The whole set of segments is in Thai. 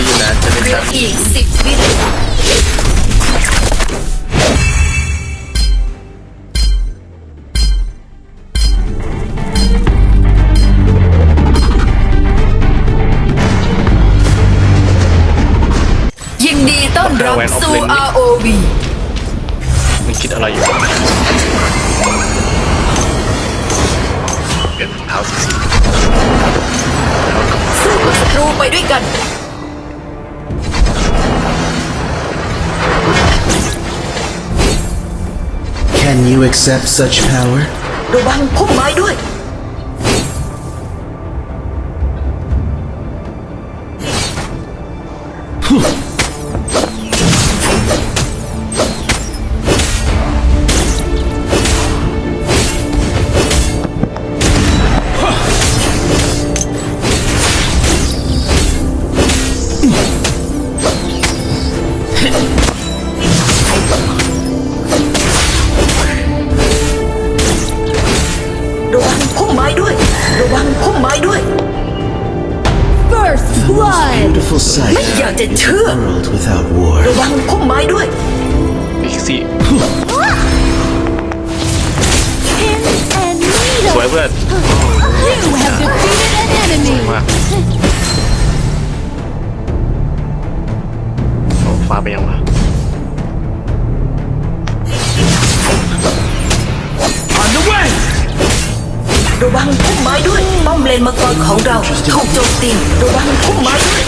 ดีอยู่นะจะเป็นเหลือสามอีกสิบวินาทียินดีต้อนรับสู่ ROV มันคิดอะไรอยู่เปลี่ยนรองเท้าสีสีสู้กับศัตรูไปด้วยกัน Can you accept such power? ระวังพุ่มไม้ด้วย ร วังพุ่มไม้ด้วย ป้อมเลนมังกรของเรา ถูกโจมตีระวังพุ่มไม้ด้วย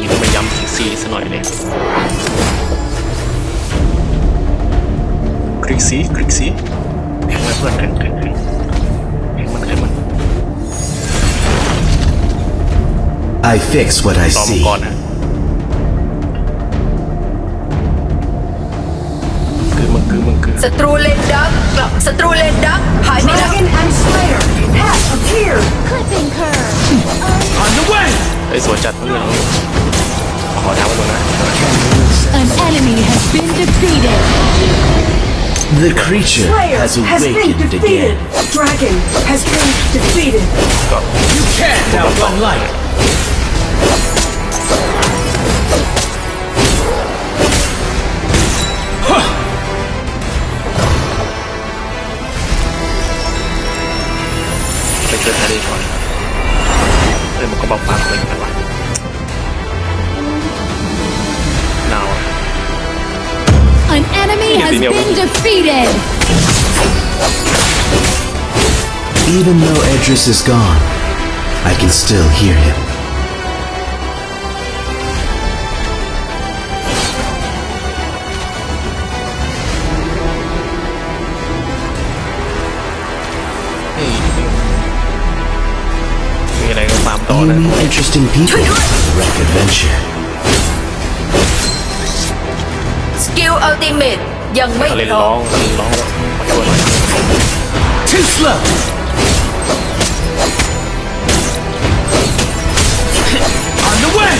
ยิงต้องไปย้ำอีกสี่ซะหน่อยเลยคลิกสีคลิกสีแข่งเลยเพื่อนแข่งแข่งแข่งแข่งมันแข่งมัน I fix what I ต่อมัง see. กรนะ คือมันคือ ศัตรูเลนดักกลับศัตรูเลนดักหายไปแล้ว and Slayer have appeared! Clipping curve! ไอ้ยสวยจัดเพื่อนขอทางไว้ตรงนั้น An enemy has been defeated! The creature has awakened again. Dragon has been defeated. ก็ Can't outrun light. ไปช่วยแฮร์รี่ก่อนเอ้ยมันก็บอกปากเลยกันวะหนาวอะ An enemy has Hindi niya been ako- defeated! Even though Edris is gone, I can still hear him. ก็ตามต่อ You นะ meet interesting people. Wreck adventure. สกิลอัลติเมตยังไม่ ทะเลน พร้ ร้ อ อง ม ทะเลนร้องมาช่วยหน่อย Too slow. On the way.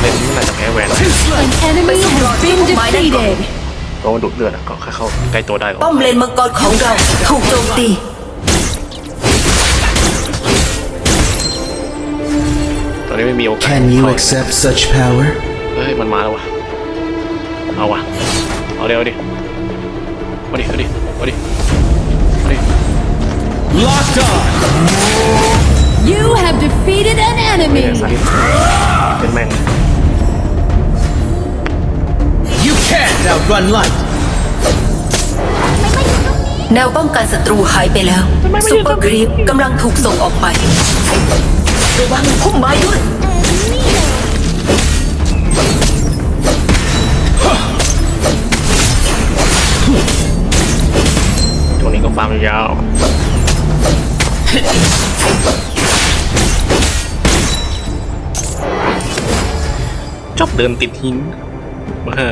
เล่นนี่น่าจะแพ้แหวนนะ An enemy has been defeated! เพราะว่าดูดเลือดอะก็แค่เข้าใกล้ตัวได้ก็ป้อมเลนมังกรของเราถูกโจมตีตอนนี้ไม่มีโอกาส Can you เข้า accept such power? เฮ้ยมันมาแล้ววะเอาวะเอาเดี๋ยวดิมาดิเอาดิเอาดิเอาดิ Locked on. You have defeated an ไม่ enemy! ได้สักเป็นแม่ง can't outrun light. แนวป้องกันศัตรูหายไปแล้วซูเปอร์ครีปกำลังถูกส่งออกไประวังพุ่มไม้ด้วยตัวนี้ก็ฟาร์มยาวชอบเดินติดหินมาเฮ้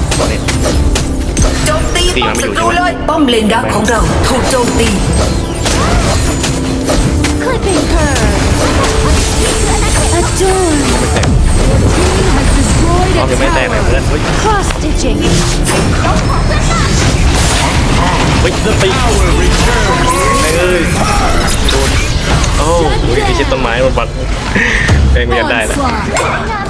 โจมตี ตี ป้อ มั ม นไม่ ศั อยู่ ตรู ใช่ไหม เลย ป้อมเลนดักของเราถูกโจมตี Clipping curve. Adorn. Team has destroyed เรา a ยังไม่แตกเลยเพื่อน tower. เฮ้ย Cross stitching. เฮ้ยตีเอ้ยโดนโอ้ยไอ้ชิดต้นไม้มันบังแม่งไม่อยากได้นะ Onslaught.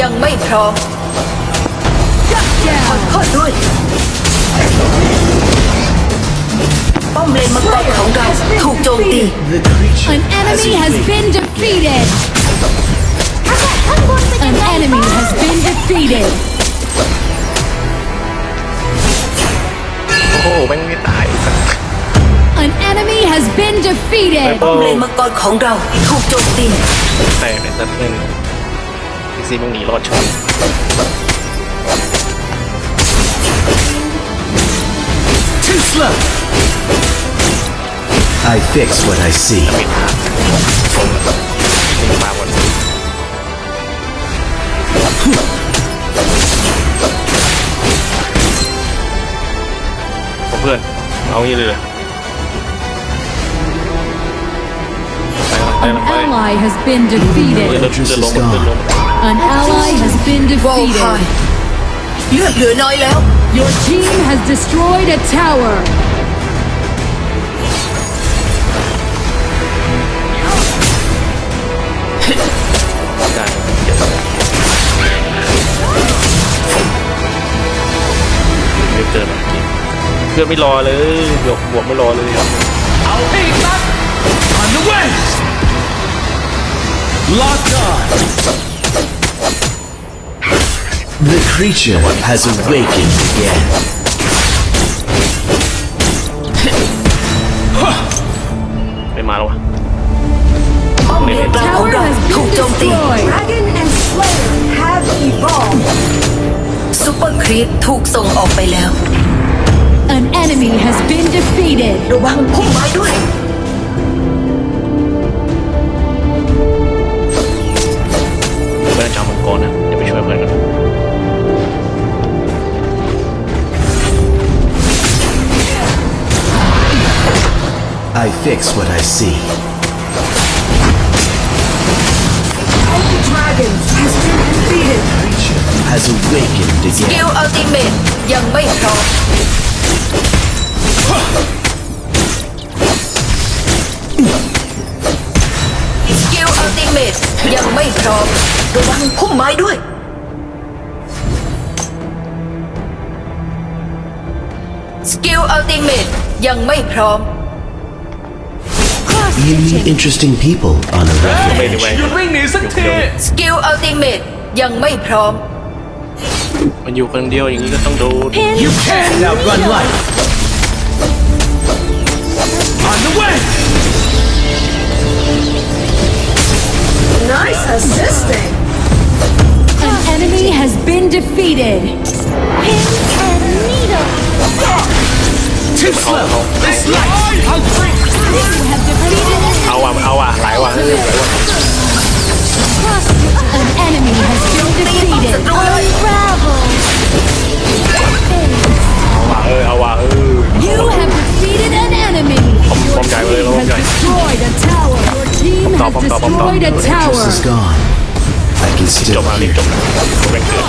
ยังไม่พร้อมขอ Down. โทษด้วย ป้อมเลนมังกรของเราถูกโจมตี The creature An enemy has been defeated. An enemy has been defeated. โอ้โหแม่งไม่ตาย An enemy has been defeated. ป้อมเลนมังกรของเราถูกโจมตี แตกเลยสัตว์เพื่อนพี ซีมึงหนีรอดช่วย Too slow. I fix what I see. ไม่ทันนี่มาหมดเพื่อน เอางี้เลยเหรอไป An ไปไป ally has been เดิน defeated. เดินลงเดินลง An ally has been โวลคาย defeated. เลือดเหลือน้อยแล้ว Your team has destroyed a tower. ได้เดี๋ยวเรียบเกินเพื่อนไม่รอเลยบวกบวกไม่รอเลยครับ I'll hit that. On the way. Locked on. The creature has awakened again. ไม่มาแล้ววะ ป้อมเลนกลางของ Tower เรา has ถูก been โจมตี destroyed. Dragon and Slayer have evolved. ซูเปอร์ครีปถูกส่งออกไปแล้ว An enemy has been defeated. ระวังพุ่มไม้ด้วย I fix what I see. The dragon has been defeated. Creature has awakened again. Skill ultimate dần bay trộn. Skill ultimate dần bay trộn. Đồ ăn không mai đuôi. Skill ultimate dần bay trộn. You meet stitching. interesting people on a rough ไม่ได้ edge. ไว้ You ring me some tit. สกิลอัลติเมทยังไม่พร้อม มันอยู่คนเดียวอย่างนี้ก็ต้องโดน Pin You can't and outrun needle. life. On the way. Nice assisting. An enemy has been defeated. Pin and needle. Too slow. This life. I'll drink. You have defeated an เอาว่ะเอาว่ะหลายว่ะเฮ้ยหลายว่ะ cross stitching. An enemy has been defeated. Unravel. เอาว่ะเออเอาว่ะเออ You have defeated an enemy. Bom- Your bom chạy team ơi, bom has chạy. destroyed a tower. Your team Bom has tàu, bom tàu, bom tàu. destroyed a Interest tower. is gone. I can จ still บมารีบ hear. จบแม่งเกิด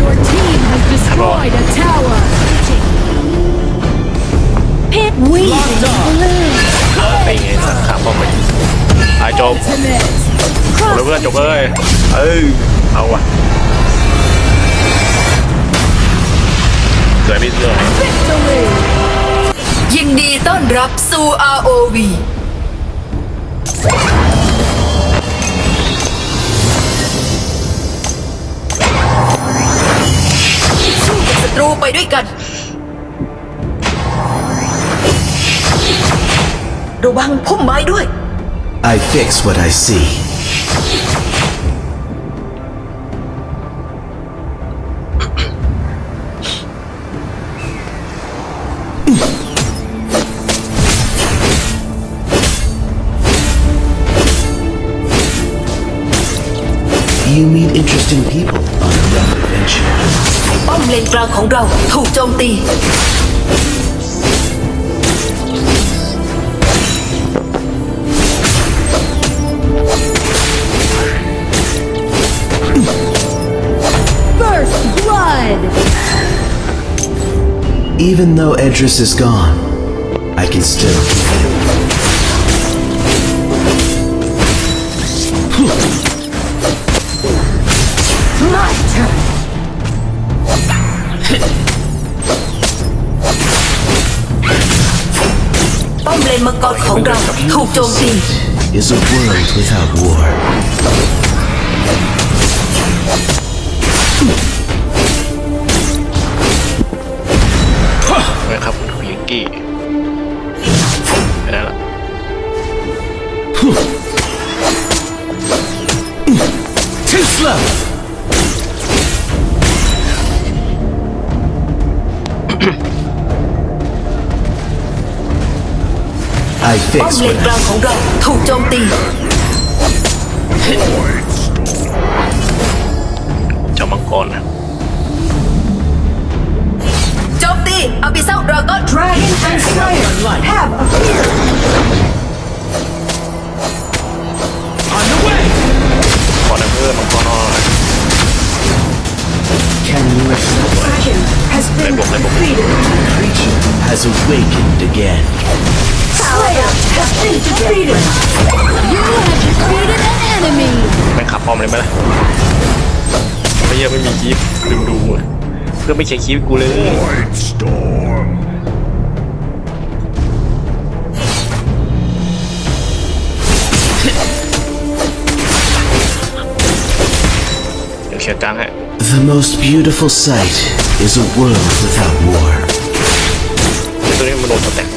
Your team has destroyed a tower. We lose. ไอ้ไงสัตขาป้อมไปไอ้จบหมดเลยเพื่อนจบเลยเออเอาว่ะสวยพี่เสื้อยินดีต้อนรับซูอาโอสู้กับศัตรูไปด้วยกัน ระวังพุ่มไม้ด้วย I fix what I see. You meet interesting people on a rough adventure. ป้อมเลนกลางของเราถูกโจมตี Even though Edris is gone, I can still. My turn. Bom. Is a world without war. ป้อม fix เล what นกลาง I ของเราถูกโจมตี เจ้ามังกรนะ โจมตีอาบิเซลดราก้อน Dragon and Slayer have appeared. On the way. ขอน้ำเพิ่มมังกรหน่อย can you accept Dragon has been Level, level. defeated. creature has awakened again. Slayer has been defeated. You have defeated an enemy! แม่งขับพร้อมเลยไหมล่ะไม่เยอะไม่มีคลิปดูดูอะเพื่อนไม่ใช่คลิปกูเลยเดี๋ยวเคลียร์กลางให้ The most beautiful sight is a world without war. ตัวนี้มันโดนสแต็ก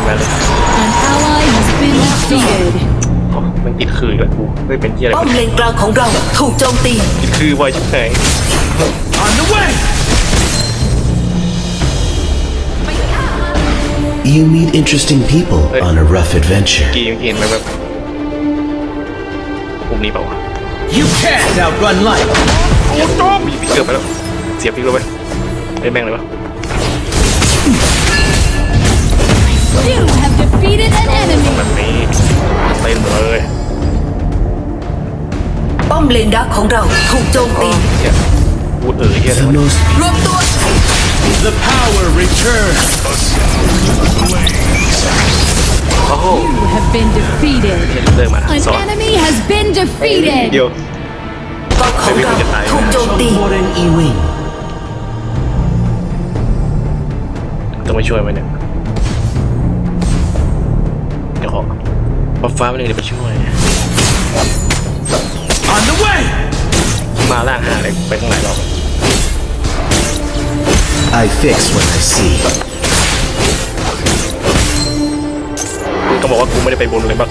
นมาเลย An ally has been defeated. อ๋อมันติดคืออีกแล้วกูไม่เป็นเฮียอะไรป้อมเลนกลางของเราถูกโจมตี ติดคือไวชิบแพง On the way. You meet interesting people on a rough adventure. กียังเห็นไหมแบบปุ่มนี้เปล่าวะ You can't outrun life. โอ้โหมีพิกเกอร์ไปแล้ว เสียพิกเลยไปไอ้แม่งเลยวะ defeated an enemy! แบบนี้เล่นเลย ป้อมเลนดักของเราถูกโจมตี เฮียพูดเออเฮียอะไร The วะ most รวมตัว The power returns. โอ้โห You have been defeated. เฮียเดินมา An สอน enemy has been defeated! เดียว กองของเราถูกโจมตี Warren Ewing. ต้องมาช่วยมันเนี่ย ป๊อปฟ้าไม่เลยเดี๋ยวไปช่วย On the way. มาล่างหาเลยไปทั้งหลายรอบ I fix what I see. กูก็บอกว่ากูไม่ได้ไปบนเลยบ้าง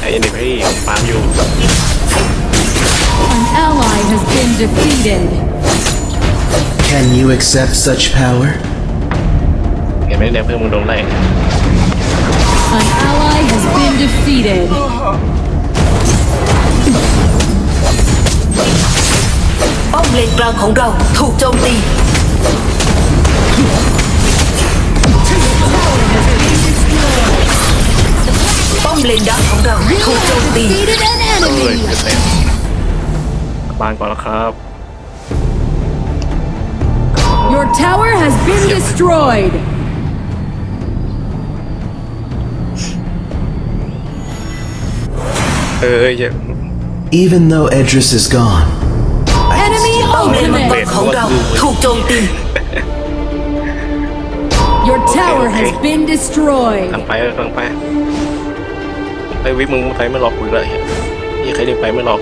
ไอ้เด็กพี่ปาล์มอยู่ An ally has been defeated. Can you accept such power? เห็นไหมเนี่ยเพื่อนมึงโดนไล่ An ally has been defeated. ป้อมเลนกลางของเราถูกโจมตี ป้อมเลนดักของเราถูกโจมตี Defeated an เอ้ย enemy. จะเต็มกลับบ้านก่อนแล้วครับ Your tower has been destroyed. เอ้ยอย่า Even though Edris is gone, Enemy ป้อมเลนมังกร ultimate. ของเราถูกโจมตี Your tower has been กำ destroyed. ลังไปกำลังไปไอ้ยวิมึงไปไม่หลอกกูอีกเลยยี่ใครเรียกไปไม่หลอก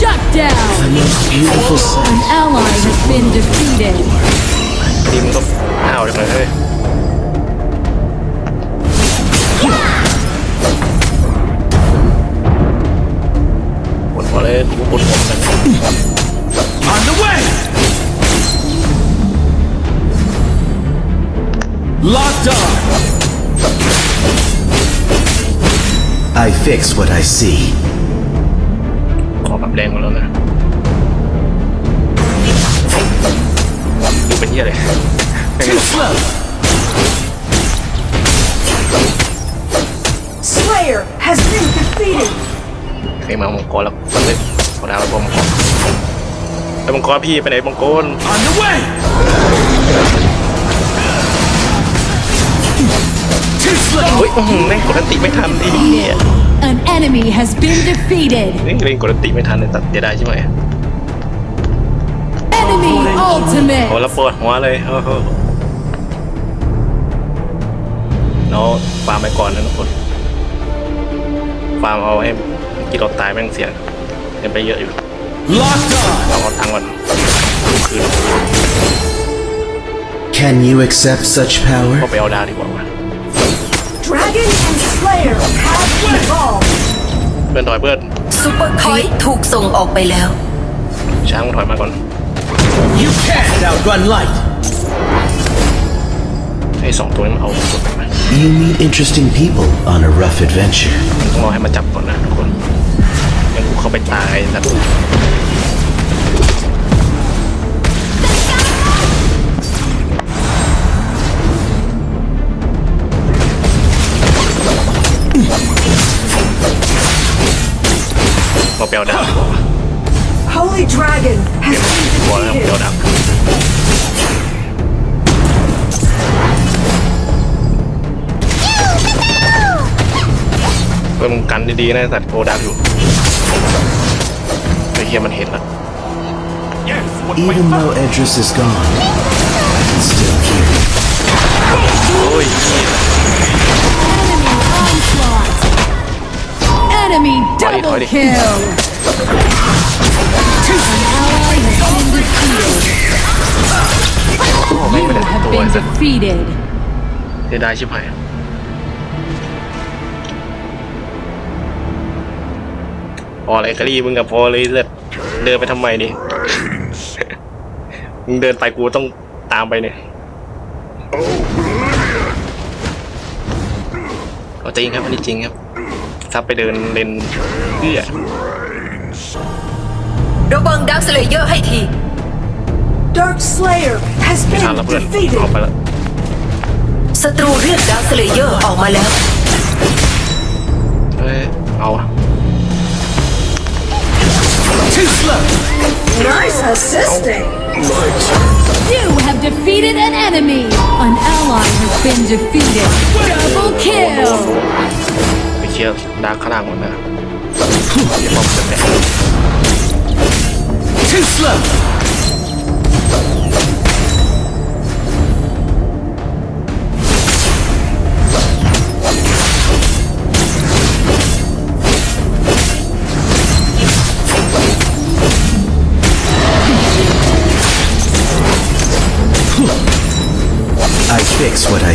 Shut down. the most beautiful sight. An ally has been defeated. ทีมงก็ห้าวจังเลยเฮ้ย ปวดหัวเลยกูปวดหัวเหมือนกัน On the way! Locked on! I fix what I see. ขอปรับแรงก่อนแล้วนะดูเป็นเหี้ยเลยแม่ง Too slow! Slayer has been defeated. ไอ้มามังกรแล้วมันเลยขอดาวแล้วบอมังกรไอ้มังกรพี่ไปไหนมังกร On the way! Too slow! เฮ้ยอื้อหือแม่งกดอันติไม่ทันดิเนี่ย An enemy has been defeated. เล่นเล่นกดอันติไม่ทันเลยตัดเสียดายใช่ไหม Enemy โอ้ ultimate. แล้วปวดหัวเลยโอ้โหน้องฟาร์มไปก่อนนะทุกคนฟาร์มเอาให้ กินเราตายแม่งเสียยังไปเยอะอยู่ Locked on! เราเอาตังค์ก่อนคืน Can you accept such power? ก็ไปเอาดาวดีกว่าว่ะ Dragon and Slayer have evolved. เพื่อนถอยเพื่อนซุปเปอร์คอยถูกส่งออกไปแล้ว ช้างถอยมาก่อน You can't outrun light! ไอ้สองตัวนี้มันเอาสุดไป You meet interesting people on a rough adventure. ต้องรอให้มาจับก่อนนะทุกคนยังกูเข้า ไปตายแต่มาเปียวดาวดีกว่าว่ะ Holy Dragon has พอแล้ว been เปียว defeated. ดาวเพื่มกันดีๆนะสัตว์โกดักอยู่ ไอ้เฮียมันเห็นแล้ว Even though Edris is gone, I can still hear him. โอ้ยเหี้ย Enemy onslaught. Enemy Howdy, double howdy. kill. An ally has been defeated. โอ้ไม่ You ไม่ได้ have ตัว been สัตว์ defeated. เสียดายชิบหาย พออะไรกะลี่มึงกับพอเลยเลือดเดินไปทำไมดิมึงเดินไปกูต้องตามไปเนี่ยเอาจริงครับอันนี้จริงครับถ้าไปเดินเลนเพื่อระวังดักสเลเยอร์ให้ที Dark Slayer has ไม่ทัน been แล้วเพื่อน defeated. เอาไปแล้วศัตรูเรียกดักสเลเยอร์ออกมาแล้วเฮ้ยเอาอะ Too slow! Nice assisting. You have defeated an enemy. An ally has been defeated. Double kill. ไปเคลียร์ดาร์คข้างล่างหมดนะเดี๋ยวป้อมจะแตก Too slow!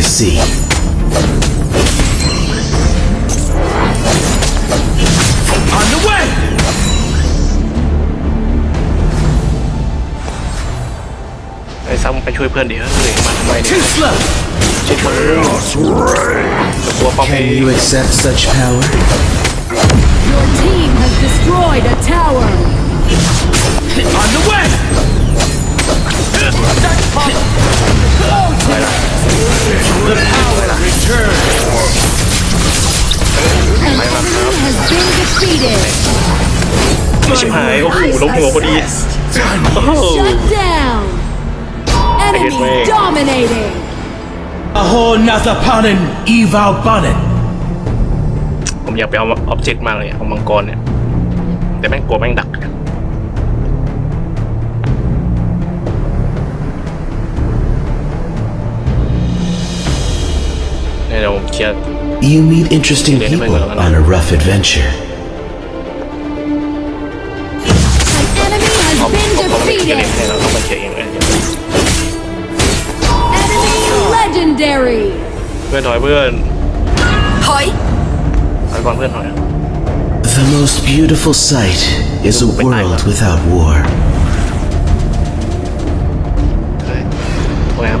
I see. On the way! ต้องไปช่วยเพื่อนดิเฮ้ยมาทำไมเนี่ย Too slow. ชิดมือตัวป้อมเอ Can ง you accept such power? Your team has destroyed a tower. On the way. ไปละ The power returns. An enemy has been defeated. ชิบหายโอ้โหล้มหัวพอดีโอ้โห Shut down. Enemy way. dominating. Aho Nathapanen Eval Banen. ผมอยากไปเอาออบเจกต์มากเลยเอามังกรเนี่ย แต่แม่งกลัวแม่งดัก You meet interesting Yeah, people anyway, well, on a rough adventure. An enemy เอา has เอา been เอาไม่เคลียร์เอง defeated. ให้เราต้องมาเคลียร์เองเลย Enemy legendary. เพื่อนถอยเพื่อน ถอย ถอยก่อนเพื่อนถอย The most beautiful sight is a world without war. เฮ้ยโอ้ยครับ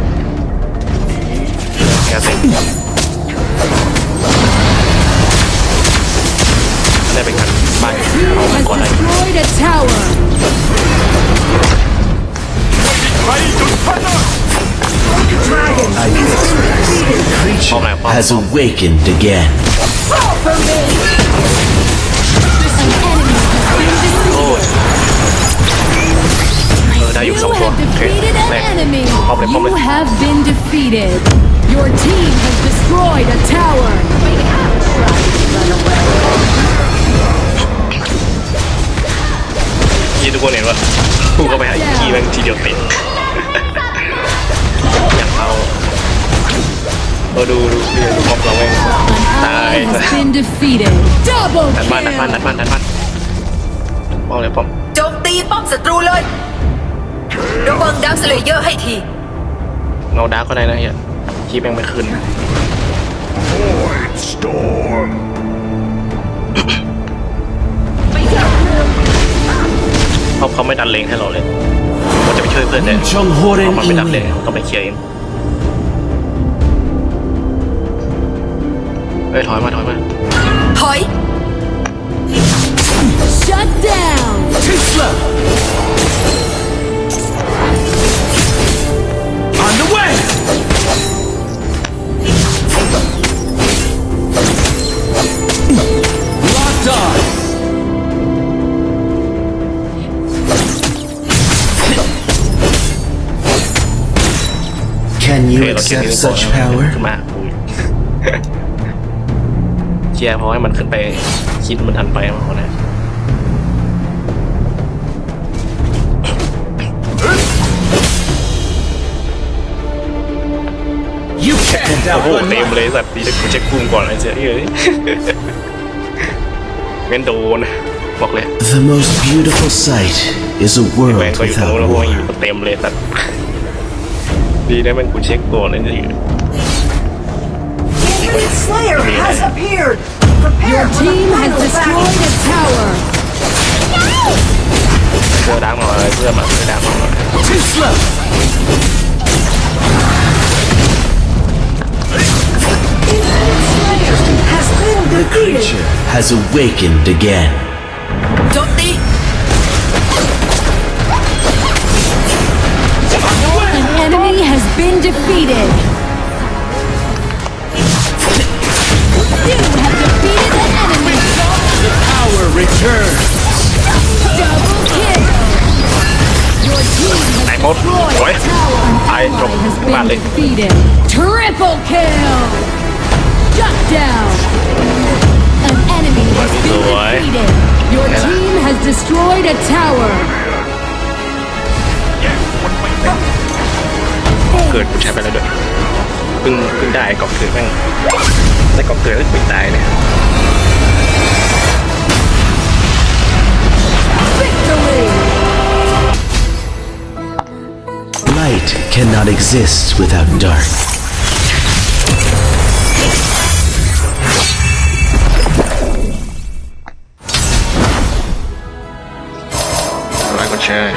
แกเซ็ง A tower! I guess creature has awakened again. Fall For me! An enemy has been! You have defeated an enemy! You have been defeated! Your team has destroyed a tower! Wake up, try to run away! ยี่ทุกคนเห็นว่าพูดเข้าไปหาอีกทีแม่งทีเดียวติดอยากเอาเออดูดูดูดูป้อมเราแม่ง An ally has been defeated. Double ดันบ้านดันบ้านดัน kill. บ้านดันบ้านป้อมเลยป้อมโจมตีป้อมศัตรูเลยระวังดาวสเลเยอร์ให้ทีเงาดาร์กก็ได้นะเฮียคีแม่งไม่ขึ้น Storm. เขาเขาไม่ดันเลงให้เราเลยเราจะไปช่วยเพื่อนเนี่ยเขามันไม่ดันเลงต้องไปเคลียร์เองเอ้ยถอยมาถอยมาถอย Shut down. Too Can โอ you เคเราเคลียร์ accept นี้ก่อน such นะ power? ขึ้นมาอุ้ยเคลียร์เพราะให้มันขึ้นไปคิดมันทันไปมาคนนี้ You can't โอ้โห outrun เต็ม my เลยสัตว์ดีกูเช็คพุ่มก่อนไอ้เจ๊เอ้ยงั้นโดนบอกเลย The most beautiful sight is a แม่ world งก็อยู่ตรง without นู้นแล้วพวกอยู่ war. เต็มเลยสัตว์ ดีนะแม่งกูเช็คก่อนไอ้เจ๊ Infinite Slayer has appeared. Prepare Your for the team has final destroyed battle. a tower. เพื่อดังหน่อยเพื่อมาเพื่อดังหน่อย Too slow. Has been The defeated. creature has awakened again. โ been defeated. You have defeated enemy. The power returns. Double kill. Your team has destroyed tower. An ally has been defeated. Triple kill. Shut down. An enemy has been defeated. Your team has destroyed a tower. เกิดกูใช้ไปแล้วด้วยเพิ่งเพิ่งได้กอบเกิดแม่งได้กอบเกิดแล้วกูตายเนี่ย Victory. Light cannot exist without dark. อะไรก็แชร์